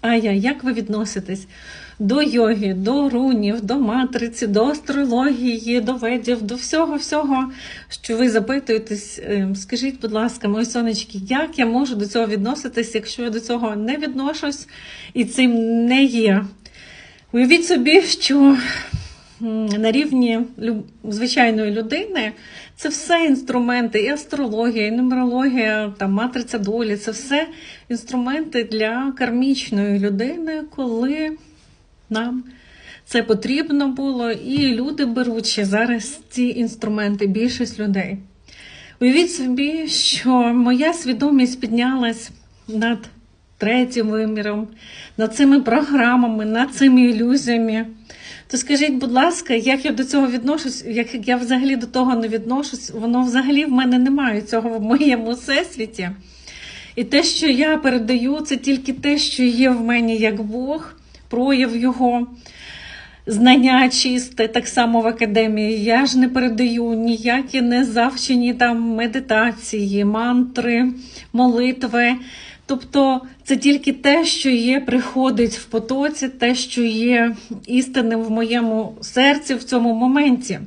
Ая, як ви відноситесь до йоги, до рунів, до матриці, до астрології, до ведів, до всього, всього, що ви запитуєтесь? Ем, Скажіть, будь ласка, мої сонечки, як я можу до цього відноситись, якщо я до цього не відношусь і цим не є? Уявіть собі, що на рівні звичайної людини це все інструменти, і астрологія, і нумерологія, там матриця долі, це все інструменти для кармічної людини, коли нам це потрібно було, і люди беруть зараз ці інструменти, більшість людей. Уявіть собі, що моя свідомість піднялась над третім виміром, над цими програмами, над цими ілюзіями. То скажіть, будь ласка, як я до цього відношусь, як я взагалі до того не відношусь, воно взагалі в мене немає цього в моєму всесвіті. І те, що я передаю, це тільки те, що є в мені як Бог, прояв його, знання чисте, так само в академії. Я ж не передаю ніякі не завчені там медитації, мантри, молитви. Тобто це тільки те, що є, приходить в потоці, те, що є істинним в моєму серці в цьому моменті.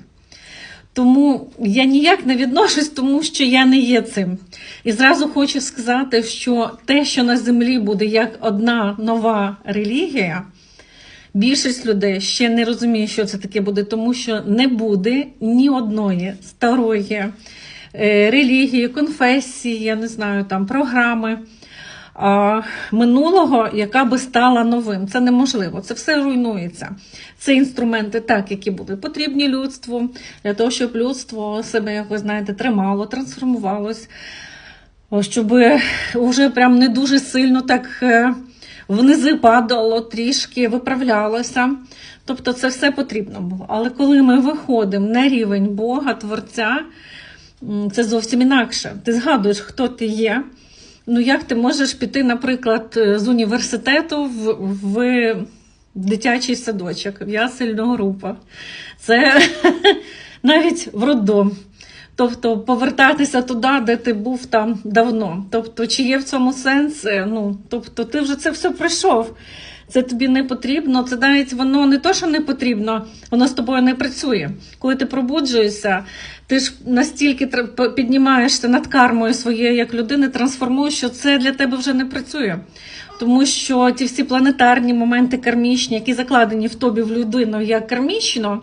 Тому я ніяк не відношусь, тому що я не є цим. І зразу хочу сказати, що те, що на землі буде як одна нова релігія, більшість людей ще не розуміє, що це таке буде, тому що не буде ні одної старої е, релігії, конфесії, я не знаю, там програми минулого, яка би стала новим. Це неможливо. Це все руйнується. Це інструменти, так, які були потрібні людству, для того, щоб людство себе, як ви знаєте, тримало, трансформувалось, щоб вже прям не дуже сильно так е, внизи падало, трішки виправлялося. Тобто це все потрібно було. Але коли ми виходимо на рівень Бога, Творця, це зовсім інакше. Ти згадуєш, хто ти є. Ну, як ти можеш піти, наприклад, з університету в, в дитячий садочок, в ясельну групу? Це навіть в роддом. Тобто повертатися туди, де ти був там давно. Тобто, чи є в цьому сенс? Е, Ну, тобто, ти вже це все пройшов. Це тобі не потрібно. Це навіть воно не то, що не потрібно, воно з тобою не працює. Коли ти пробуджуєшся, ти ж настільки піднімаєшся над кармою своєю як людини, трансформуєш, що це для тебе вже не працює. Тому що ті всі планетарні моменти кармічні, які закладені в тобі в людину як кармічно,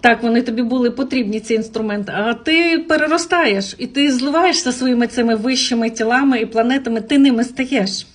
так, вони тобі були потрібні, ці інструменти, а ти переростаєш і ти зливаєшся своїми цими вищими тілами і планетами, ти ними стаєш.